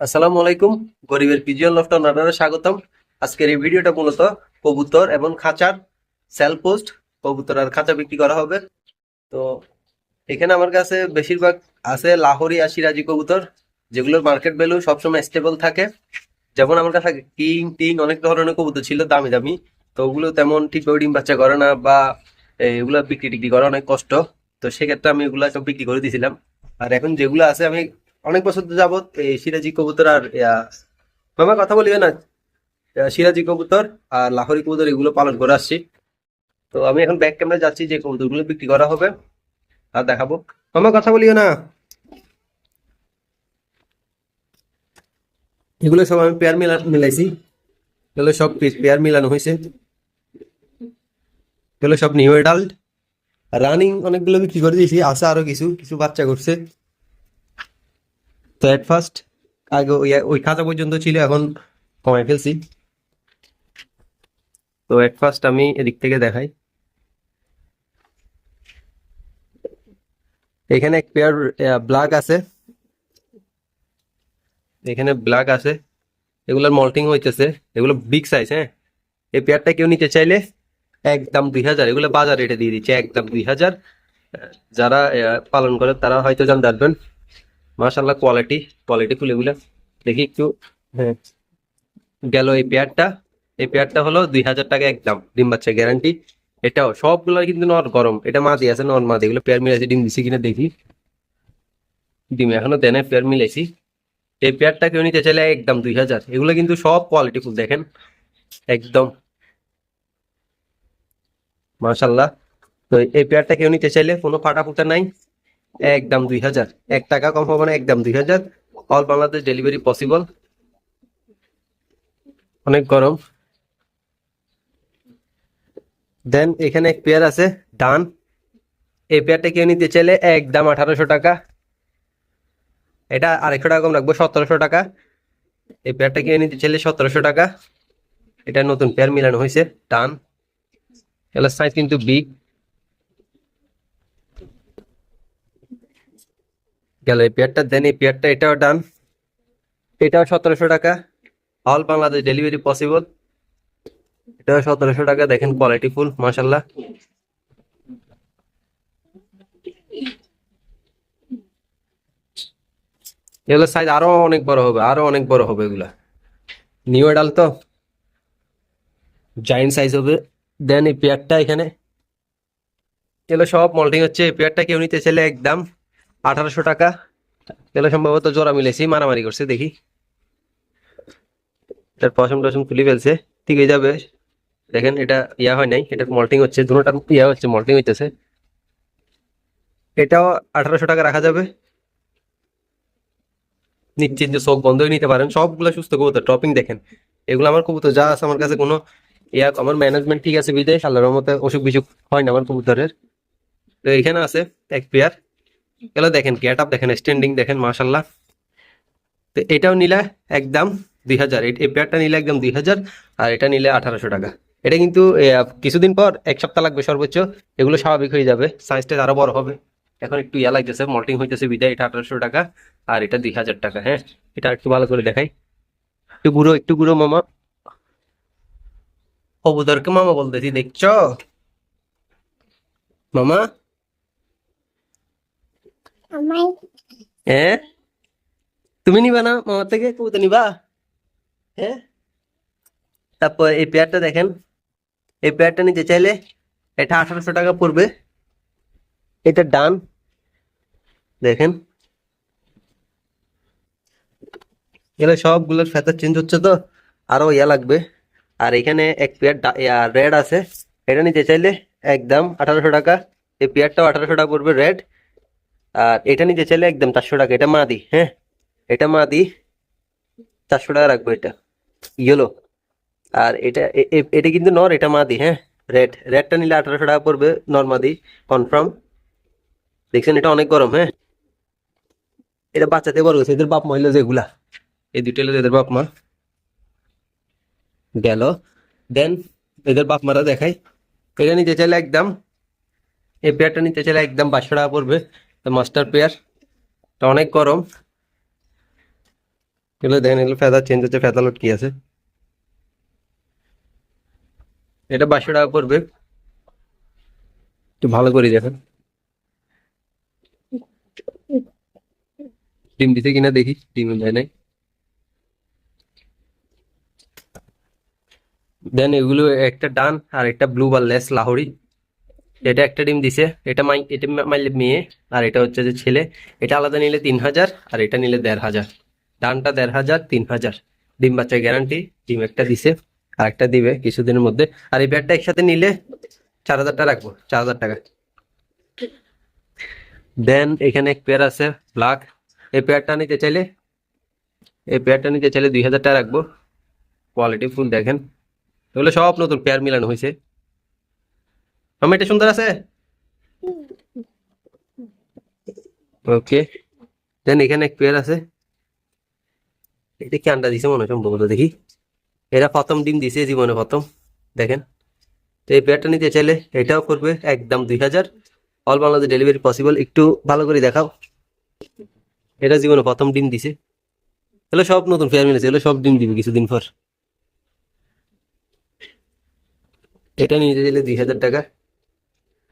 আসসালামু আলাইকুম, গরিবের পিজিয়ন লফট আপনারা স্বাগতম। আজকের এই ভিডিওটা মূলত কবুতর এবং খাঁচার সেল পোস্ট কবুতর আর খাঁচা বিক্রি করা হবে। তো এখানে আমার কাছে বেশিরভাগ আছে লাহোরি আর সিরাজি কবুতর, যেগুলোর মার্কেট ভ্যালু সবসময় স্টেবল থাকে। যেমন আমার কাছে কিং, টিং অনেক ধরনের কবুতর ছিল, দামি দামি। তো ওগুলো তেমন ঠিকভাবে ডিম বাচ্চা করে না বা এগুলো বিক্রি টিক্রি করা অনেক কষ্ট। তো সেক্ষেত্রে আমি এগুলো সব বিক্রি করে দিয়েছিলাম আর এখন যেগুলো আছে আমি অনেক বছর যাবত এই সিরাজি কবুতর আর মামা কথা বলিও না। সিরাজি কবুতর আর লাহোরি কবুতর এগুলো পালন করে আসছি। তো আমি এখন ব্যাক ক্যামেরা যাচ্ছি, যে কবুতরগুলো বিক্রি করা হবে। আর দেখাবো। মামা কথা বলিও না। এগুলো সব আমি পেয়ার মিলা, মিলাইছি। এগুলো সব পেয়ার মিলানো হয়েছে। এগুলো সব নিউ এডাল্ট রানিং অনেকগুলো বিক্রি করে দিয়েছি। আছে আরও কিছু কিছু বাচ্চা করছে তো এট ফার্স্ট আগে ওই খাঁচা পর্যন্ত ছিল, এখন কমাই ফেলছি। তো এট ফার্স্ট আমি এদিক থেকে দেখাই। এখানে এক পেয়ার ব্ল্যাক আছে। এখানে ব্ল্যাক আছে। এগুলোর মল্টিং হইতেছে। এগুলো বিগ সাইজ হ্যাঁ? এই পেয়ারটা কেউ নিতে চাইলে একদম দুই হাজার, এগুলো বাজার রেটে দিয়ে দিচ্ছে, একদম দুই হাজার। যারা পালন করে তারা হয়তো জানতে পারবেন। মাশাল্লাহ কোয়ালিটি কোয়ালিটি ফুল এগুলো। দেখি একটু। হ্যাঁ। গেল এই পেয়ারটা। এই পেয়ারটা হলো দুই হাজার টাকা একদম ডিম বাচ্চা গ্যারান্টি এটাও সবগুলো কিন্তু নর গরম। এটা মাদি আছে নর মাদি। এগুলো পেয়ার মিলাইছি ডিম দিছি কিনা দেখি। ডিম এখনও দেনে পেয়ার মিলাইছি। এই পেয়ারটা কেউ নিতে চাইলে একদম দুই হাজার। এগুলো কিন্তু সব কোয়ালিটি ফুল দেখেন। একদম। মাশাল্লাহ তো এই পেয়ারটা কেউ নিতে চাইলে কোনো ফাটা ফুটা নাই। একদম দুই হাজার। এক টাকা কম হবে না, একদম দুই হাজার। অল বাংলাদেশ ডেলিভারি পসিবল অনেক গরম। দেন এখানে এক পেয়ার আছে, ডান। এই পেয়ারটা কেউ নিতে চাইলে একদম আঠারোশো টাকা। এটা আরেকশো টাকা কম রাখব, সতেরোশো টাকা। এই পেয়ারটা কেউ নিতে চাইলে সতেরোশো টাকা। এটা নতুন পেয়ার মিলানো হয়েছে, ডান। এগুলোর সাইজ কিন্তু বিগ গেল এই পেয়ারটা, দেন এই পেয়ারটা, এটাও ডান। এটাও সতেরোশো টাকা। অল বাংলাদেশ ডেলিভারি পসিবল এটাও সতেরোশো টাকা, দেখেন কোয়ালিটি ফুল মাসাল্লাহ এগুলো সাইজ আরও অনেক বড় হবে, আরও অনেক বড় হবে এগুলা। নিউ এডাল তো। জাইন্ট সাইজ হবে। দেন এই পেয়ারটা এখানে। এগুলো সব মল্টিং হচ্ছে। এই পেয়ারটা কেউ নিতে চাইলে একদম আঠারোশো টাকা। এগুলো সম্ভবত জোড়া মিলেছি মারামারি করছে, দেখি। এটার পশম টসম খুলে ফেলছে, ঠিক হয়ে যাবে। দেখেন, এটা ইয়া হয় নাই এটা মল্টিং হচ্ছে দুটোটার ইয়া হচ্ছে মল্টিং হইতেছে। এটাও আঠারোশো টাকা রাখা যাবে। নিশ্চিত যে চোখ বন্ধ হয়ে নিতে পারেন। সবগুলো সুস্থ কবুতর টপিং দেখেন। এগুলো আমার কবুতর, যা আছে আমার কাছে কোনো ইয়া, আমার ম্যানেজমেন্ট ঠিক আছে বিদায় আল্লাহর মতে অসুখ বিসুখ হয় না আমার কবুতরের। তো এখানে আছে এক পেয়ার এগুলো দেখেন গেট আপ দেখেন স্ট্যান্ডিং দেখেন মাশাল্লাহ তো এটাও নিলে একদম দুই হাজার, এই পেয়ারটা নিলে একদম দুই হাজার, আর এটা নিলে আঠারোশো টাকা। এটা কিন্তু কিছুদিন পর, এক সপ্তাহ লাগবে সর্বোচ্চ, এগুলো স্বাভাবিক হয়ে যাবে সাইজটা আরও বড় হবে। এখন একটু ইয়া লাগতেছে মল্টিং হইতেছে বিদায়, এটা আঠারোশো টাকা, আর এটা দুই হাজার টাকা হ্যাঁ? এটা একটু ভালো করে দেখাই। একটু গুঁড়ো একটু গুঁড়ো, মামা। কবুতরকে মামা বলতেছি, দেখছ? মামা? হ্যাঁ তুমি নিবা না মামার থেকে? কবুতর নিবা? হ্যাঁ তারপর এই পেয়ারটা দেখেন। এই পেয়ারটা নিতে চাইলে এটা আঠারোশো টাকা পড়বে। এটা ডান। দেখেন। এগুলো সবগুলোর ফেতার চেঞ্জ হচ্ছে তো আরও ইয়া লাগবে। আর এখানে এক পেয়ার রেড আছে। এটা নিতে চাইলে একদম আঠারোশো টাকা। এই পেয়ারটাও আঠারোশো টাকা পড়বে রেড আর এটা নিতে চাইলে একদম চারশো টাকা। এটা মাদি হ্যাঁ? এটা মা মাদি, চারশো টাকা রাখব এটা। ইয়েলো আর এটা এটা কিন্তু নর, এটা মাদি হ্যাঁ? রেড রেডটা নিলে আঠারোশো টাকা পড়বে, নর মাদি কনফার্ম দেখছেন, এটা অনেক গরম হ্যাঁ? এটা বাচ্চাতে বড় হয়েছে, এদের বাপ মা হইল যেগুলা। এই দুটো এদের বাপ মা। গেল। দেন এদের বাপ মারা দেখাই। এটা নিতে চাইলে একদম, এই পেয়ারটা নিতে চাইলে একদম পাঁচশো টাকা পড়বে। মাস্টার পেয়ার এটা অনেক গরম। এগুলো দেখেন, এগুলো ফেদার চেঞ্জ হচ্ছে ফেদা লোড কি আছে? এটা বাইশশো টাকা পড়বে একটু ভালো করে দেখেন। ডিম দিতে কিনা দেখি, ডিম দেয় নাই। দেন এগুলো একটা ডান আর একটা ব্লু বা লেস লাহোরি। এটা একটা ডিম দিছে, এটা মাই, এটা মাইলে মেয়ে, আর এটা হচ্ছে যে ছেলে। এটা আলাদা নিলে তিন হাজার, আর এটা নিলে দেড় হাজার। ডানটা দেড় হাজার, তিন হাজার। ডিম বাচ্চা গ্যারান্টি ডিম একটা দিছে, আর একটা দিবে কিছুদিনের মধ্যে। আর এই ব্যাটটা একসাথে নিলে চার হাজার টাকা রাখব, চার হাজার টাকা। দেন এখানে এক পেয়ার আছে ব্ল্যাক এই পেয়ারটা নিতে চাইলে, এই পেয়ারটা নিতে চাইলে দুই হাজার টাকা রাখব। কোয়ালিটি ফুল দেখেন। এগুলো সব নতুন পেয়ার মিলানো হয়েছে। আমি এটা সুন্দর আছে? ওকে দেন এখানে এক পেয়ার আছে। এটা কি আন্ডা দিছে মনে হয়, সম্ভবত দেখি। এরা প্রথম ডিম দিছে জীবনে প্রথম, দেখেন। তো এই পেয়ারটা নিতে চাইলে এটাও করবে একদম দুই হাজার। অল বাংলাদেশ ডেলিভারি পসিবল একটু ভালো করে দেখাও। এটা জীবনে প্রথম ডিম দিছে। এগুলো সব নতুন পেয়ার মিলেছে, এগুলো সব ডিম দিবে কিছুদিন পর। এটা নিতে চাইলে দুই হাজার টাকা।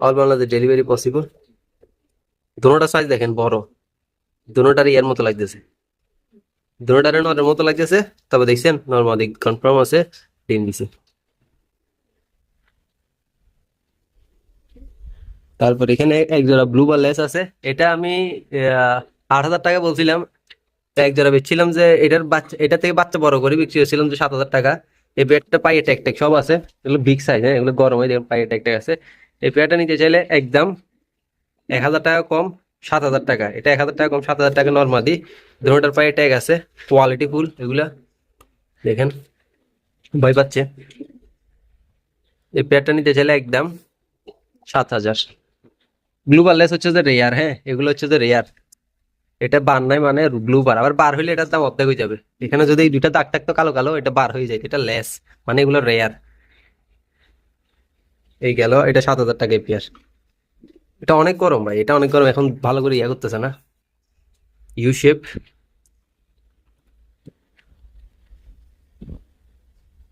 অল বাংলাদেশ ডেলিভারি পসিবল দুটোটা সাইজ দেখেন, বড়। দুটোটারই এর মতো লাগতেছে। দুটোটারে নরের মতো লাগতেছে, তবে দেখছেন নর্মালি কনফার্ম আছে, ডিম দিছে। তারপর এখানে এক জোড়া ব্লু বা লেস আছে। এটা আমি আট হাজার টাকা বলছিলাম। এক জোড়া বেচছিলাম যে, এটার বাচ্চা, এটা থেকে বাচ্চা বড় করে বিক্রি হচ্ছিলাম যে সাত হাজার টাকা। এই পেয়ারটা পায়ে ট্যাক ট্যাক সব আছে। এগুলো বিগ সাইজ হ্যাঁ এগুলো গরম হয়ে দেখুন পায়ে ট্যাক ট্যাক আছে। এই পেয়ারটা নিতে চাইলে একদম এক হাজার টাকা কম, সাত হাজার টাকা। এটা এক হাজার টাকা কম, সাত হাজার টাকা নর্মালি দুটার পায়ে ট্যাগ আছে কোয়ালিটি ফুল এগুলা। দেখেন, ভয় পাচ্ছে। এই পেয়ারটা নিতে চাইলে একদম সাত হাজার। ব্লু বারলেস হচ্ছে যে রেয়ার হ্যাঁ? এগুলো হচ্ছে যে রেয়ার এটা বার নাই মানে ব্লু বার আবার বার হইলে এটার দাম অর্ধেক হয়ে যাবে। এখানে যদি দুইটা দাগ থাকতো কালো কালো, এটা বার হয়ে যায় এটা লেস মানে এগুলো রেয়ার এই গেল, এটা সাত হাজার টাকা পেয়ার এটা অনেক গরম ভাই, এটা অনেক গরম, এখন ভালো করে ইয়া করতেছে না। ইউ শেপ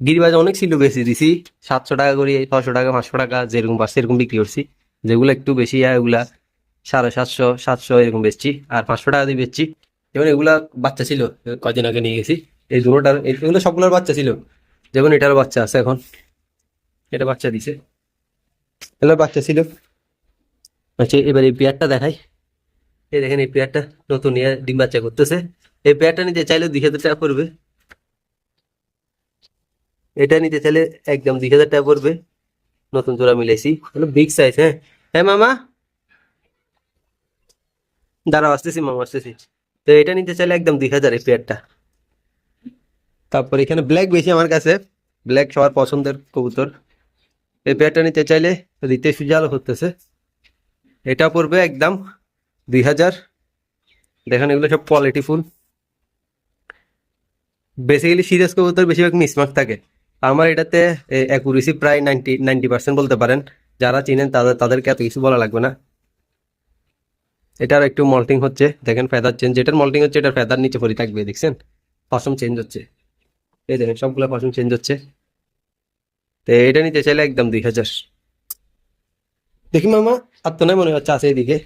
গিরিবাজ অনেক ছিল বেশি দিছি, সাতশো টাকা করে ছশো টাকা, পাঁচশো টাকা, যেরকম পারছে এরকম বিক্রি করছি। যেগুলো একটু বেশি, এগুলা সাড়ে সাতশো সাতশো এরকম বেচছি, আর পাঁচশো টাকা দিয়ে বেচছি। যেমন এগুলা বাচ্চা ছিল কদিন আগে নিয়ে গেছি, এই দুটোটার, এগুলো সবগুলোর বাচ্চা ছিল। যেমন এটার বাচ্চা আছে এখন, এটা বাচ্চা দিছে। এগুলোর বাচ্চা ছিল। আচ্ছা এবার এই পেয়ারটা দেখাই। এই দেখেন, এই পেয়ারটা নতুন ইয়ে ডিম বাচ্চা করতেছে। এই পেয়ারটা নিতে চাইলে দুই হাজার টাকা পড়বে। এটা নিতে চাইলে একদম দুই হাজার টাকা পড়বে। নতুন জোড়া মিলাইছি। হলো বিগ সাইজ হ্যাঁ। হ্যাঁ মামা? দাঁড়াও, আসতেছি, মামা, আসতেছি। তো এটা নিতে চাইলে একদম দুই হাজার এই পেয়ারটা। তারপর এখানে ব্ল্যাক বেশি আমার কাছে। ব্ল্যাক সবার পছন্দের কবুতর। এই পেয়ারটা নিতে চাইলে দিতে সুজালো করতেছে এটা পড়বে একদম দুই হাজার। দেখেন এগুলো সব কোয়ালিটি ফুল বেসিক্যালি সিরিয়াস কবুতর বেশিরভাগ মিসমার্ক থাকে। আমার এটাতে অ্যাকুরেসি প্রায় নাইনটি নাইনটি পার্সেন্ট বলতে পারেন। যারা চিনেন তাদের, তাদেরকে এত কিছু বলা লাগবে না। এটার একটু মল্টিং হচ্ছে। দেখেন ফেদার চেঞ্জ যেটার মল্টিং হচ্ছে, এটার ফেদার নিচে পড়ে থাকবে, দেখছেন? পশম চেঞ্জ হচ্ছে। এই দেখেন সবগুলো পশম চেঞ্জ হচ্ছে। তো এটা নিতে চাইলে একদম দুই হাজার। দেখি মামা, আর তো নয় মনে হচ্ছে আছে এদিকে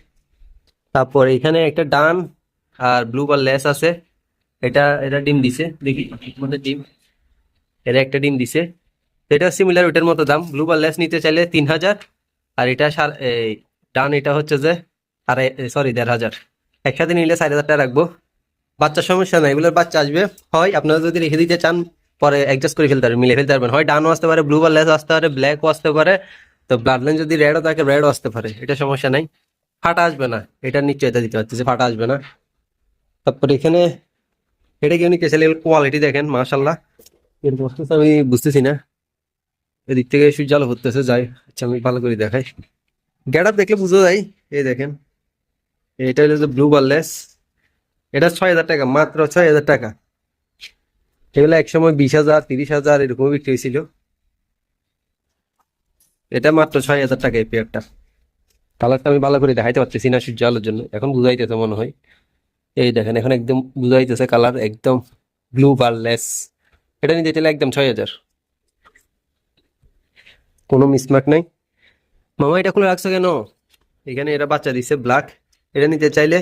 তারপর এখানে একটা ডান আর ব্লু বা লেস আছে। এটা এটা ডিম দিছে, দেখি মধ্যে ডিম। এটা একটা ডিম দিছে। এটা সিমিলার ওটার মতো দাম। ব্লু বা লেস নিতে চাইলে তিন হাজার, আর এটা এই ডান এটা হচ্ছে যে আড়াই সরি দেড় হাজার। একসাথে নিলে চার হাজার টাকা রাখব। বাচ্চার সমস্যা নাই, এগুলোর বাচ্চা আসবে। হয়, আপনারা যদি রেখে দিতে চান, পরে অ্যাডজাস্ট করে ফেলতে পারবেন, মিলে ফেলতে পারবেন। হয়, ডানও আসতে পারে ব্লু বা লেস আসতে পারে ব্ল্যাকও আসতে পারে। তো ব্লাড লাইন যদি রেডও থাকে রেডও আসতে পারে, এটা সমস্যা নাই। ফাটা আসবে না এটার নিশ্চয়তা দিতে পারতেছে, ফাটা আসবে না। তারপর এখানে, এটা কেউ নিতে চাইলে কোয়ালিটি দেখেন মাশাল্লাহ এর বস্তু আমি বুঝতেছি না। এদিক থেকে সূর্য আলো হতেছে, যাই আচ্ছা আমি ভালো করে দেখাই। গেট আপ দেখলে বুঝা যায়, এই দেখেন। এটা হলো যে ব্লু বারলেস এটা ছয় হাজার টাকা, মাত্র ছয় হাজার টাকা। এগুলো একসময় বিশ হাজার, তিরিশ হাজার এরকম বিক্রি হয়েছিল। এটা মাত্র ছয় হাজার টাকা এই পেয়ারটা কালারটা আমি ভালো করে দেখাইতে পারতেছি না সূর্য আলোর জন্য। এখন বুঝাইতেছে মনে হয়। এই দেখেন, এখন একদম বুঝাইতেছে কালার একদম ব্লু বারলেস এটা নিতে চাইলে একদম ছয় হাজার। কোনো মিসমার্ক নাই। মামা, এটা খুলে রাখছো কেন? এখানে এরা বাচ্চা দিছে ব্ল্যাক এটা নিতে চাইলে,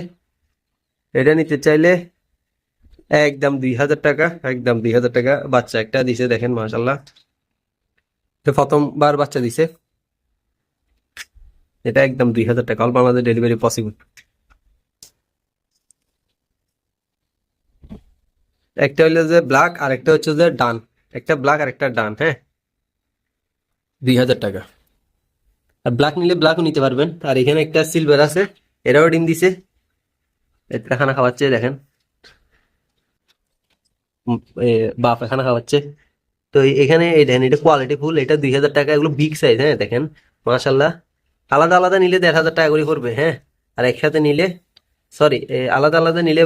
এটা নিতে চাইলে একদম দুই হাজার টাকা, একদম দুই হাজার টাকা বাচ্চা একটা দিছে, দেখেন মাশাল্লাহ প্রথমবার বাচ্চা দিছে। এটা একদম দুই হাজার টাকা। অল বাংলাদেশ ডেলিভারি পসিবল একটা হলো যে ব্ল্যাক আর একটা হচ্ছে যে ডান। একটা ব্ল্যাক আর একটা ডান হ্যাঁ? দুই হাজার টাকা। আর ব্ল্যাক নিলে ব্ল্যাকও নিতে পারবেন। আর এখানে একটা সিলভার আছে, এরাও ডিম দিছে। এটা খানা খাওয়াচ্ছে, দেখেন। বাপ খানা খাওয়াচ্ছে। তো এখানে এই দেখেন, এটা কোয়ালিটি ফুল এটা দুই হাজার টাকা, এগুলো বিগ সাইজ হ্যাঁ দেখেন মাশাল্লাহ আলাদা আলাদা নিলে দেড় হাজার টাকা করে পড়বে হ্যাঁ আর একসাথে নিলে সরি আলাদা আলাদা নিলে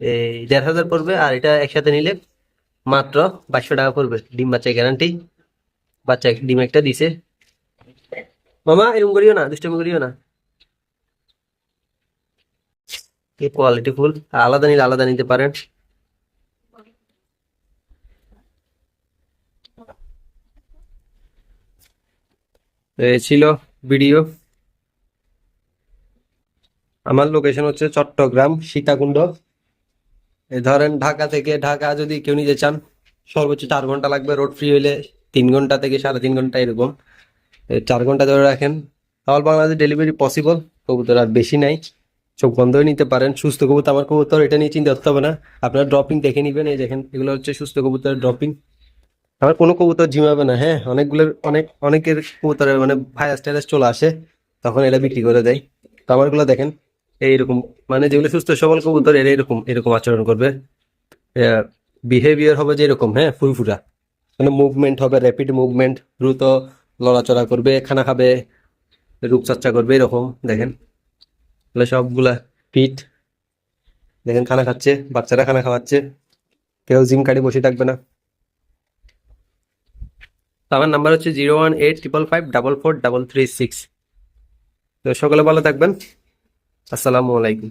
এই দেড় হাজার পড়বে, আর এটা একসাথে নিলে মাত্র বাইশশো টাকা পড়বে, ডিম বাচ্চা গ্যারান্টি বাচ্চা ডিম একটা দিছে। মামা, এরকম করিও না, দুষ্টামি করিও না। কোয়ালিটি ফুল আলাদা নিলে আলাদা নিতে পারেন। এই ছিল ভিডিও। আমার লোকেশন হচ্ছে চট্টগ্রাম, সীতাকুণ্ড। এই ধরেন ঢাকা থেকে ঢাকা যদি কেউ নিতে চান, সর্বোচ্চ চার ঘণ্টা লাগবে। রোড ফ্রি হইলে তিন ঘণ্টা থেকে সাড়ে তিন ঘণ্টা এরকম। চার ঘণ্টা ধরে রাখেন। তাহলে বাংলাদেশ ডেলিভারি পসিবল কবুতর আর বেশি নাই। চোখ বন্ধ হয়ে নিতে পারেন। সুস্থ কবুতর, আমার কবুতর এটা নিয়ে চিন্তা করতে হবে না। আপনার ড্রপিং দেখে নিবেন। এই দেখেন, এগুলো হচ্ছে সুস্থ কবুতরের ড্রপিং আমার কোনো কবুতর ঝিমাবে না হ্যাঁ? অনেকগুলোর, অনেক, অনেকের কবুতরের মানে ভাইরাস টাইরাস চলে আসে, তখন এরা বিক্রি করে দেয়। তো আমারগুলো দেখেন, এইরকম মানে যেগুলো সুস্থ সবল কবুতর, এরা এরকম এরকম আচরণ করবে। বিহেভিয়ার হবে যে এরকম হ্যাঁ? ফুরফুরা। মানে মুভমেন্ট হবে র্যাপিড মুভমেন্ট দ্রুত লড়াচড়া করবে, খানা খাবে, রূপচর্চা করবে, এরকম, দেখেন। সবগুলা পিট দেখেন, খানা খাচ্ছে, বাচ্চারা খানা খাওয়াচ্ছে। কেউ জিম কার্ডে বসে থাকবে না। তো আমার নাম্বার হচ্ছে zero one eight triple five double four double three six. তো সকলে ভালো থাকবেন। আসসালামু আলাইকুম।